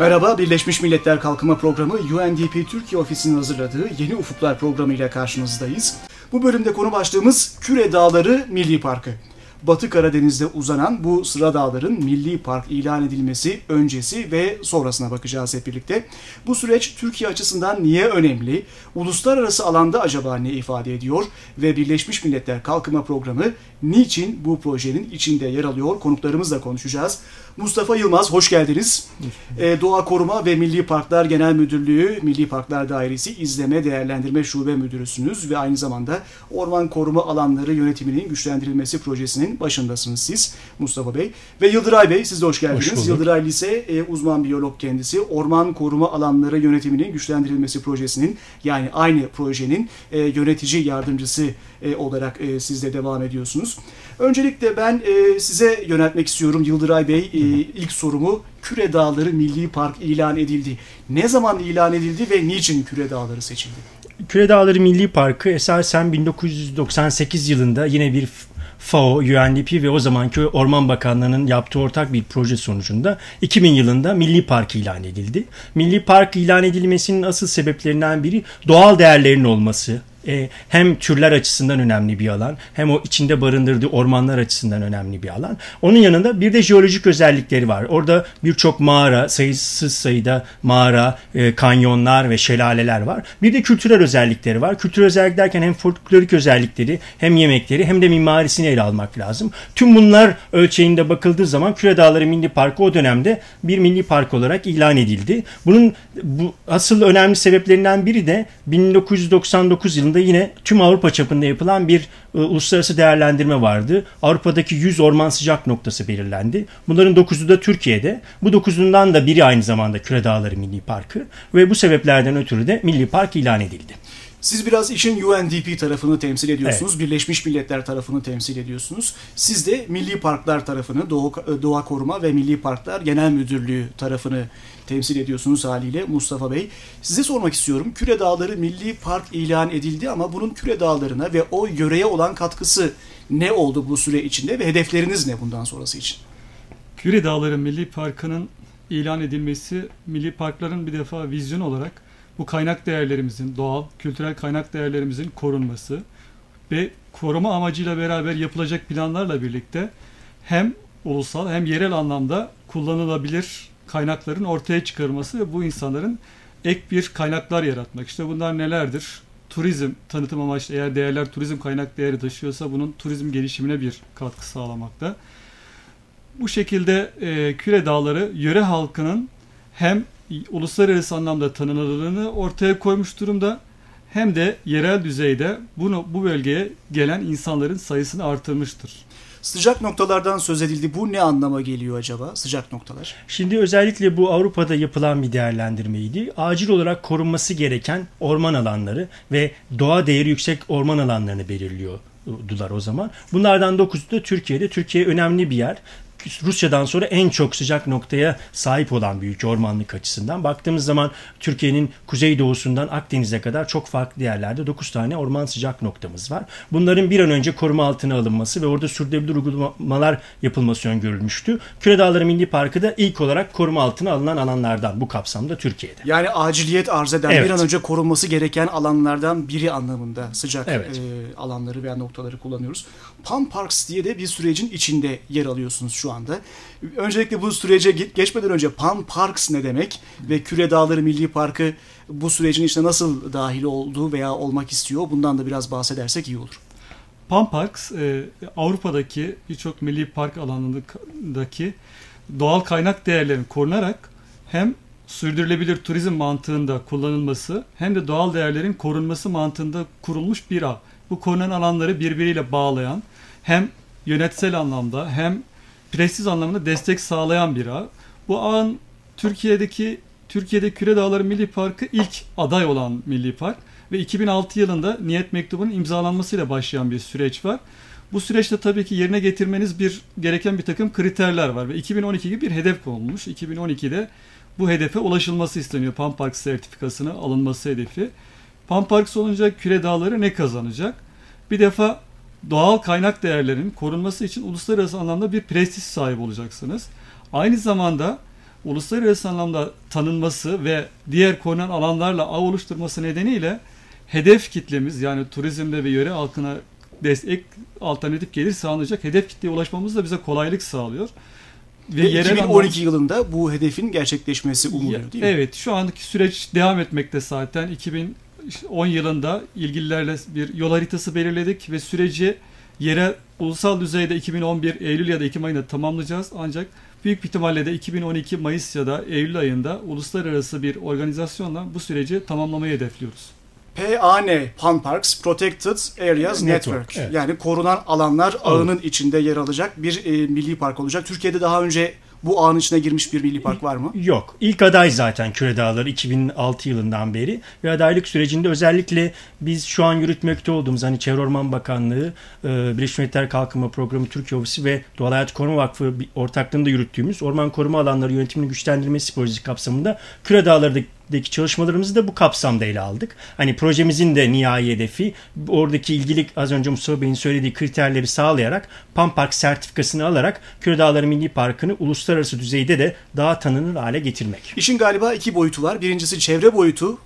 Merhaba, Birleşmiş Milletler Kalkınma Programı UNDP Türkiye Ofisi'nin hazırladığı Yeni Ufuklar programı ile karşınızdayız. Bu bölümde konu başlığımız Küre Dağları Milli Parkı. Batı Karadeniz'de uzanan bu sıra dağların milli park ilan edilmesi öncesi ve sonrasına bakacağız hep birlikte. Bu süreç Türkiye açısından niye önemli? Uluslararası alanda acaba ne ifade ediyor? Ve Birleşmiş Milletler Kalkınma Programı niçin bu projenin içinde yer alıyor? Konuklarımızla konuşacağız. Mustafa Yılmaz, hoş geldiniz. Ee, Doğa Koruma ve Milli Parklar Genel Müdürlüğü, Milli Parklar Dairesi İzleme Değerlendirme Şube Müdürüsünüz ve aynı zamanda Orman Koruma Alanları Yönetiminin Güçlendirilmesi Projesi'nin başındasınız siz Mustafa Bey. Ve Yıldıray Bey, siz de hoş geldiniz. Hoş Yıldıray Lise e, uzman biyolog kendisi. Orman Koruma Alanları Yönetiminin Güçlendirilmesi Projesi'nin yani aynı projenin e, yönetici yardımcısı e, olarak e, siz de devam ediyorsunuz. Öncelikle ben e, size yöneltmek istiyorum Yıldıray Bey. E, ilk sorumu Küre Dağları Milli Park ilan edildi. Ne zaman ilan edildi ve niçin Küre Dağları seçildi? Küre Dağları Milli Parkı esasen 1998 yılında yine bir FAO, UNDP ve o zamanki Orman Bakanlığı'nın yaptığı ortak bir proje sonucunda 2000 yılında Milli Park ilan edildi. Milli Park ilan edilmesinin asıl sebeplerinden biri doğal değerlerin olması, e, hem türler açısından önemli bir alan hem o içinde barındırdığı ormanlar açısından önemli bir alan. Onun yanında bir de jeolojik özellikleri var. Orada birçok mağara, sayısız sayıda mağara, e, kanyonlar ve şelaleler var. Bir de kültürel özellikleri var. Kültürel özellik derken hem folklorik özellikleri hem yemekleri hem de mimarisini ele almak lazım. Tüm bunlar ölçeğinde bakıldığı zaman Küre Dağları Milli Parkı o dönemde bir milli park olarak ilan edildi. Bunun bu asıl önemli sebeplerinden biri de 1999 yılında yine tüm Avrupa çapında yapılan bir e, uluslararası değerlendirme vardı. Avrupa'daki 100 orman sıcak noktası belirlendi. Bunların 9'u da Türkiye'de. Bu 9'undan da biri aynı zamanda Küre Dağları Milli Parkı ve bu sebeplerden ötürü de Milli Park ilan edildi. Siz biraz işin UNDP tarafını temsil ediyorsunuz. Evet. Birleşmiş Milletler tarafını temsil ediyorsunuz. Siz de Milli Parklar tarafını, Doğa, Doğa Koruma ve Milli Parklar Genel Müdürlüğü tarafını temsil ediyorsunuz haliyle Mustafa Bey. Size sormak istiyorum. Küre Dağları Milli Park ilan edildi ama bunun Küre Dağları'na ve o yöreye olan katkısı ne oldu bu süre içinde ve hedefleriniz ne bundan sonrası için? Küre Dağları Milli Parkı'nın ilan edilmesi milli parkların bir defa vizyon olarak bu kaynak değerlerimizin, doğal, kültürel kaynak değerlerimizin korunması ve koruma amacıyla beraber yapılacak planlarla birlikte hem ulusal hem yerel anlamda kullanılabilir kaynakların ortaya çıkarılması ve bu insanların ek bir kaynaklar yaratmak. İşte bunlar nelerdir? Turizm tanıtım amaçlı eğer değerler turizm kaynak değeri taşıyorsa bunun turizm gelişimine bir katkı sağlamakta. Bu şekilde e, Küre Dağları yöre halkının hem uluslararası anlamda tanınırlığını ortaya koymuş durumda hem de yerel düzeyde bunu bu bölgeye gelen insanların sayısını artırmıştır. Sıcak noktalardan söz edildi. Bu ne anlama geliyor acaba sıcak noktalar? Şimdi özellikle bu Avrupa'da yapılan bir değerlendirmeydi. Acil olarak korunması gereken orman alanları ve doğa değeri yüksek orman alanlarını belirliyordular o zaman. Bunlardan 9'u da Türkiye'de. Türkiye önemli bir yer. Rusya'dan sonra en çok sıcak noktaya sahip olan bir ülke ormanlık açısından. Baktığımız zaman Türkiye'nin kuzeydoğusundan Akdeniz'e kadar çok farklı yerlerde 9 tane orman sıcak noktamız var. Bunların bir an önce koruma altına alınması ve orada sürdürülebilir uygulamalar yapılması öngörülmüştü. Küre Dağları Milli Parkı da ilk olarak koruma altına alınan alanlardan bu kapsamda Türkiye'de. Yani aciliyet arz eden evet. bir an önce korunması gereken alanlardan biri anlamında sıcak evet. e, alanları veya noktaları kullanıyoruz. Palm Parks diye de bir sürecin içinde yer alıyorsunuz şu anda. Öncelikle bu sürece geçmeden önce Palm Parks ne demek ve Küre Dağları Milli Parkı bu sürecin içine nasıl dahil olduğu veya olmak istiyor bundan da biraz bahsedersek iyi olur. Palm Parks e, Avrupa'daki birçok milli park alanındaki doğal kaynak değerlerinin korunarak hem sürdürülebilir turizm mantığında kullanılması hem de doğal değerlerin korunması mantığında kurulmuş bir ağ. Bu korunan alanları birbiriyle bağlayan hem yönetsel anlamda hem prestij anlamında destek sağlayan bir ağ. Bu ağın Türkiye'deki Türkiye'de Küre Dağları Milli Parkı ilk aday olan milli park ve 2006 yılında niyet mektubunun imzalanmasıyla başlayan bir süreç var. Bu süreçte tabii ki yerine getirmeniz bir gereken bir takım kriterler var ve 2012 gibi bir hedef konulmuş. 2012'de bu hedefe ulaşılması isteniyor. Pampark sertifikasını alınması hedefi. Pampark olunca Küre Dağları ne kazanacak? Bir defa doğal kaynak değerlerinin korunması için uluslararası anlamda bir prestij sahibi olacaksınız. Aynı zamanda uluslararası anlamda tanınması ve diğer korunan alanlarla ağ oluşturması nedeniyle hedef kitlemiz yani turizmde ve yöre halkına destek alternatif gelir sağlayacak hedef kitleye ulaşmamız da bize kolaylık sağlıyor. Ve, ve 2012 anlamda, yılında bu hedefin gerçekleşmesi umuluyor değil mi? Evet şu andaki süreç devam etmekte zaten. 2010 yılında ilgililerle bir yol haritası belirledik ve süreci yere ulusal düzeyde 2011 Eylül ya da Ekim ayında tamamlayacağız. Ancak büyük ihtimalle de 2012 Mayıs ya da Eylül ayında uluslararası bir organizasyonla bu süreci tamamlamayı hedefliyoruz. PAN, Pan Parks Protected Areas Network. Network evet. Yani korunan alanlar ağının içinde yer alacak bir e, milli park olacak. Türkiye'de daha önce bu ağın içine girmiş bir milli park var mı? Yok. İlk aday zaten Küre Dağları 2006 yılından beri ve adaylık sürecinde özellikle biz şu an yürütmekte olduğumuz hani Çevre Orman Bakanlığı, e, Birleşmiş Milletler Kalkınma Programı Türkiye Ofisi ve Doğal Hayat Koruma Vakfı ortaklığında yürüttüğümüz orman koruma alanları yönetimini güçlendirmesi projesi kapsamında Küre Dağları'daki deki çalışmalarımızı da bu kapsamda ele aldık. Hani projemizin de nihai hedefi oradaki ilgili az önce Mustafa Bey'in söylediği kriterleri sağlayarak Pampark sertifikasını alarak Küre Dağları Milli Parkı'nı uluslararası düzeyde de daha tanınır hale getirmek. İşin galiba iki boyutu var. Birincisi çevre boyutu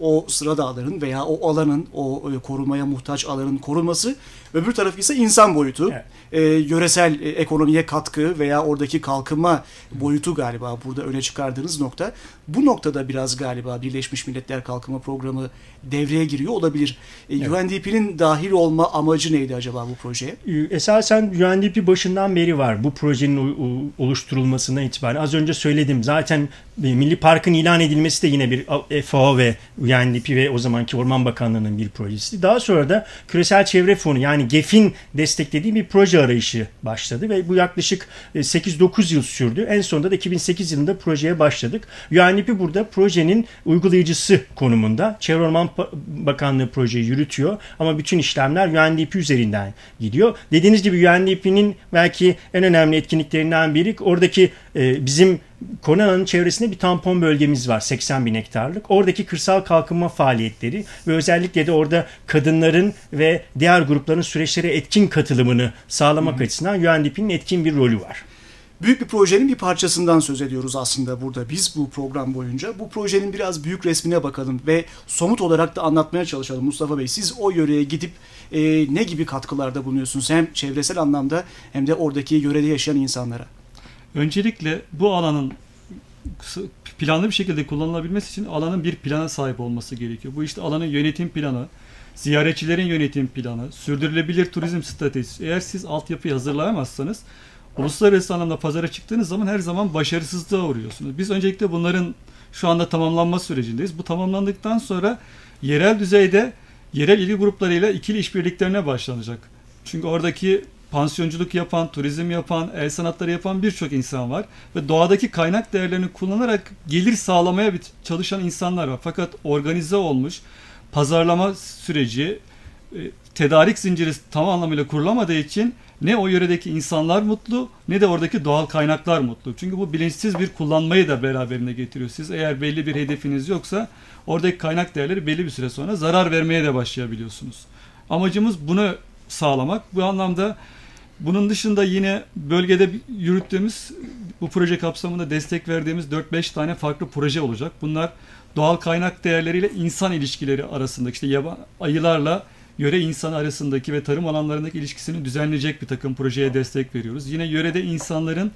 o sıra dağların veya o alanın, o e, korunmaya muhtaç alanın korunması. Öbür tarafı ise insan boyutu. Evet. E, yöresel e, ekonomiye katkı veya oradaki kalkınma boyutu galiba burada öne çıkardığınız nokta. Bu noktada biraz galiba Birleşmiş Milletler Kalkınma Programı devreye giriyor olabilir. E, evet. UNDP'nin dahil olma amacı neydi acaba bu projeye? E, esasen UNDP başından beri var bu projenin oluşturulmasından itibaren. Az önce söyledim zaten Milli Park'ın ilan edilmesi de yine bir FAO ve UNDP ve o zamanki Orman Bakanlığı'nın bir projesi. Daha sonra da Küresel Çevre Fonu yani GEF'in desteklediği bir proje arayışı başladı ve bu yaklaşık 8-9 yıl sürdü. En sonunda da 2008 yılında projeye başladık. UNDP burada projenin uygulayıcısı konumunda. Çevre Orman Bakanlığı projeyi yürütüyor ama bütün işlemler UNDP üzerinden gidiyor. Dediğiniz gibi UNDP'nin belki en önemli etkinliklerinden biri oradaki e, bizim Konağın çevresinde bir tampon bölgemiz var 80 bin hektarlık. Oradaki kırsal kalkınma faaliyetleri ve özellikle de orada kadınların ve diğer grupların süreçlere etkin katılımını sağlamak hmm. açısından UNDP'nin etkin bir rolü var. Büyük bir projenin bir parçasından söz ediyoruz aslında burada biz bu program boyunca. Bu projenin biraz büyük resmine bakalım ve somut olarak da anlatmaya çalışalım. Mustafa Bey siz o yöreye gidip e, ne gibi katkılarda bulunuyorsunuz hem çevresel anlamda hem de oradaki yörede yaşayan insanlara? Öncelikle bu alanın planlı bir şekilde kullanılabilmesi için alanın bir plana sahip olması gerekiyor. Bu işte alanın yönetim planı, ziyaretçilerin yönetim planı, sürdürülebilir turizm stratejisi. Eğer siz altyapıyı hazırlayamazsanız uluslararası anlamda pazara çıktığınız zaman her zaman başarısızlığa uğruyorsunuz. Biz öncelikle bunların şu anda tamamlanma sürecindeyiz. Bu tamamlandıktan sonra yerel düzeyde yerel ilgi gruplarıyla ikili işbirliklerine başlanacak. Çünkü oradaki pansiyonculuk yapan, turizm yapan, el sanatları yapan birçok insan var. Ve doğadaki kaynak değerlerini kullanarak gelir sağlamaya çalışan insanlar var. Fakat organize olmuş, pazarlama süreci, e, tedarik zinciri tam anlamıyla kurulamadığı için ne o yöredeki insanlar mutlu ne de oradaki doğal kaynaklar mutlu. Çünkü bu bilinçsiz bir kullanmayı da beraberine getiriyor. Siz eğer belli bir hedefiniz yoksa oradaki kaynak değerleri belli bir süre sonra zarar vermeye de başlayabiliyorsunuz. Amacımız bunu sağlamak. Bu anlamda bunun dışında yine bölgede yürüttüğümüz bu proje kapsamında destek verdiğimiz 4-5 tane farklı proje olacak. Bunlar doğal kaynak değerleriyle insan ilişkileri arasında işte yaban, ayılarla yöre insan arasındaki ve tarım alanlarındaki ilişkisini düzenleyecek bir takım projeye destek veriyoruz. Yine yörede insanların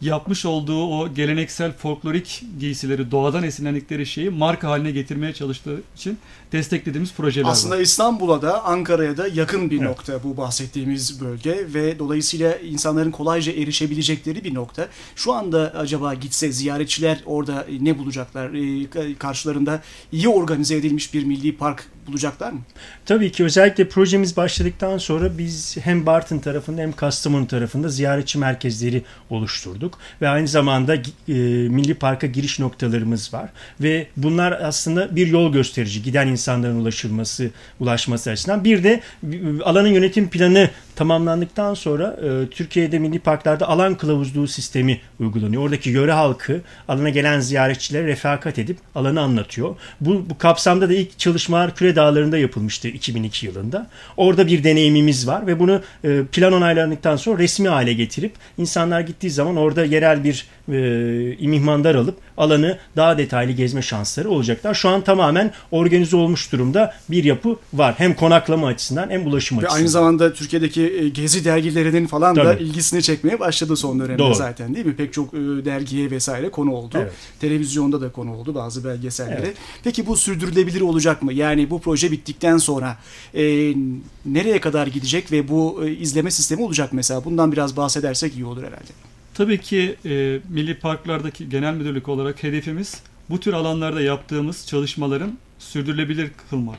yapmış olduğu o geleneksel folklorik giysileri, doğadan esinlendikleri şeyi marka haline getirmeye çalıştığı için desteklediğimiz projeler Aslında var. İstanbul'a da Ankara'ya da yakın bir evet. nokta bu bahsettiğimiz bölge ve dolayısıyla insanların kolayca erişebilecekleri bir nokta. Şu anda acaba gitse ziyaretçiler orada ne bulacaklar? Ee, karşılarında iyi organize edilmiş bir milli park bulacaklar mı? Tabii ki özellikle projemiz başladıktan sonra biz hem Bartın tarafında hem Kastamonu tarafında ziyaretçi merkezleri oluşturduk ve aynı zamanda e, Milli Park'a giriş noktalarımız var ve bunlar aslında bir yol gösterici giden insanların ulaşılması ulaşması açısından. Bir de alanın yönetim planı tamamlandıktan sonra e, Türkiye'de milli parklarda alan kılavuzluğu sistemi uygulanıyor. Oradaki yöre halkı alana gelen ziyaretçilere refakat edip alanı anlatıyor. Bu, bu kapsamda da ilk çalışmalar Küre Dağları'nda yapılmıştı 2002 yılında. Orada bir deneyimimiz var ve bunu e, plan onaylandıktan sonra resmi hale getirip insanlar gittiği zaman orada yerel bir e, imihmandar alıp alanı daha detaylı gezme şansları olacaklar. Şu an tamamen organize olmuş durumda bir yapı var. Hem konaklama açısından hem ulaşım Ve açısından. aynı zamanda Türkiye'deki e, gezi dergilerinin falan da Tabii. ilgisini çekmeye başladı son dönemde Doğru. zaten değil mi? Pek çok e, dergiye vesaire konu oldu. Evet. Televizyonda da konu oldu bazı belgesellere. Evet. Peki bu sürdürülebilir olacak mı? Yani bu proje bittikten sonra e, nereye kadar gidecek ve bu e, izleme sistemi olacak mesela? Bundan biraz bahsedersek iyi olur herhalde. Tabii ki e, milli parklardaki genel müdürlük olarak hedefimiz bu tür alanlarda yaptığımız çalışmaların sürdürülebilir kılmak.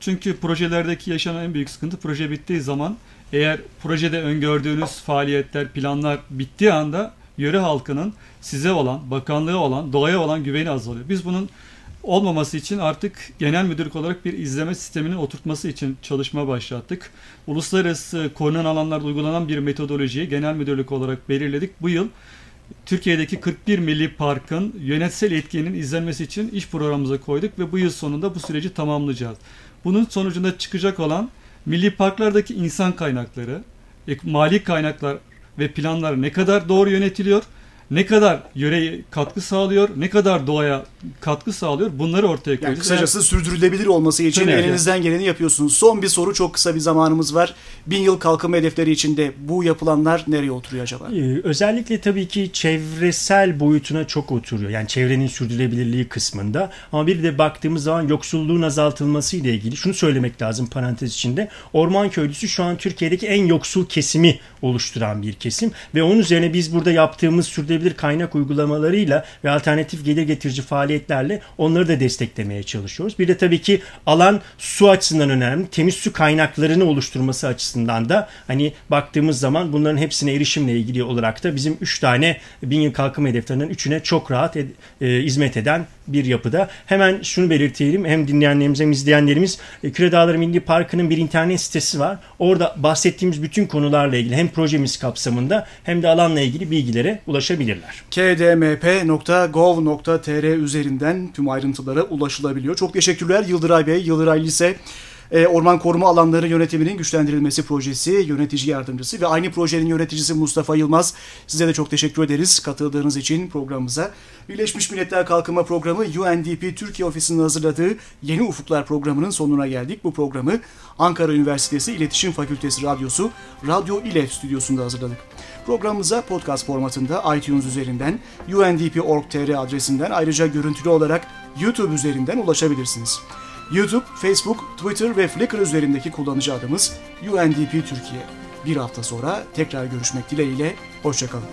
Çünkü projelerdeki yaşanan en büyük sıkıntı proje bittiği zaman eğer projede öngördüğünüz faaliyetler, planlar bittiği anda yöre halkının size olan, bakanlığa olan, doğaya olan güveni azalıyor. Biz bunun olmaması için artık genel müdürlük olarak bir izleme sisteminin oturtması için çalışma başlattık. Uluslararası korunan alanlarda uygulanan bir metodolojiyi genel müdürlük olarak belirledik. Bu yıl Türkiye'deki 41 milli parkın yönetsel etkiinin izlenmesi için iş programımıza koyduk ve bu yıl sonunda bu süreci tamamlayacağız. Bunun sonucunda çıkacak olan milli parklardaki insan kaynakları, mali kaynaklar ve planlar ne kadar doğru yönetiliyor, ne kadar yöreye katkı sağlıyor, ne kadar doğaya katkı sağlıyor bunları ortaya Yani koyacağız. kısacası sürdürülebilir olması için Tabii elinizden geleni yapıyorsunuz. Son bir soru çok kısa bir zamanımız var. Bin yıl kalkınma hedefleri içinde bu yapılanlar nereye oturuyor acaba? Ee, Özellikle tabii ki çevresel boyutuna çok oturuyor. Yani çevrenin sürdürülebilirliği kısmında. Ama bir de baktığımız zaman yoksulluğun azaltılması ile ilgili şunu söylemek lazım parantez içinde. Orman köylüsü şu an Türkiye'deki en yoksul kesimi oluşturan bir kesim ve onun üzerine biz burada yaptığımız sürdürülebilir kaynak uygulamalarıyla ve alternatif gelir getirici faaliyetlerle onları da desteklemeye çalışıyoruz. Bir de tabii ki alan su açısından önemli. Temiz su kaynaklarını oluşturması açısından da hani baktığımız zaman bunların hepsine erişimle ilgili olarak da bizim 3 tane bin yıl kalkınma hedeflerinden üçüne çok rahat e, hizmet eden bir yapıda. Hemen şunu belirtelim. Hem dinleyenlerimiz hem izleyenlerimiz e, Küre Milli Parkı'nın bir internet sitesi var. Orada bahsettiğimiz bütün konularla ilgili hem projemiz kapsamında hem de alanla ilgili bilgilere ulaşabilirler. kdmp.gov.tr üzerinden tüm ayrıntılara ulaşılabiliyor. Çok teşekkürler Yıldıray Bey, Yıldıray Lise e, Orman Koruma Alanları Yönetiminin Güçlendirilmesi Projesi Yönetici Yardımcısı ve aynı projenin yöneticisi Mustafa Yılmaz. Size de çok teşekkür ederiz katıldığınız için programımıza. Birleşmiş Milletler Kalkınma Programı UNDP Türkiye Ofisi'nin hazırladığı Yeni Ufuklar programının sonuna geldik. Bu programı Ankara Üniversitesi İletişim Fakültesi Radyosu Radyo İLE stüdyosunda hazırladık. Programımıza podcast formatında iTunes üzerinden undp.org.tr adresinden ayrıca görüntülü olarak YouTube üzerinden ulaşabilirsiniz. YouTube, Facebook, Twitter ve Flickr üzerindeki kullanıcı adımız UNDP Türkiye. Bir hafta sonra tekrar görüşmek dileğiyle, hoşçakalın.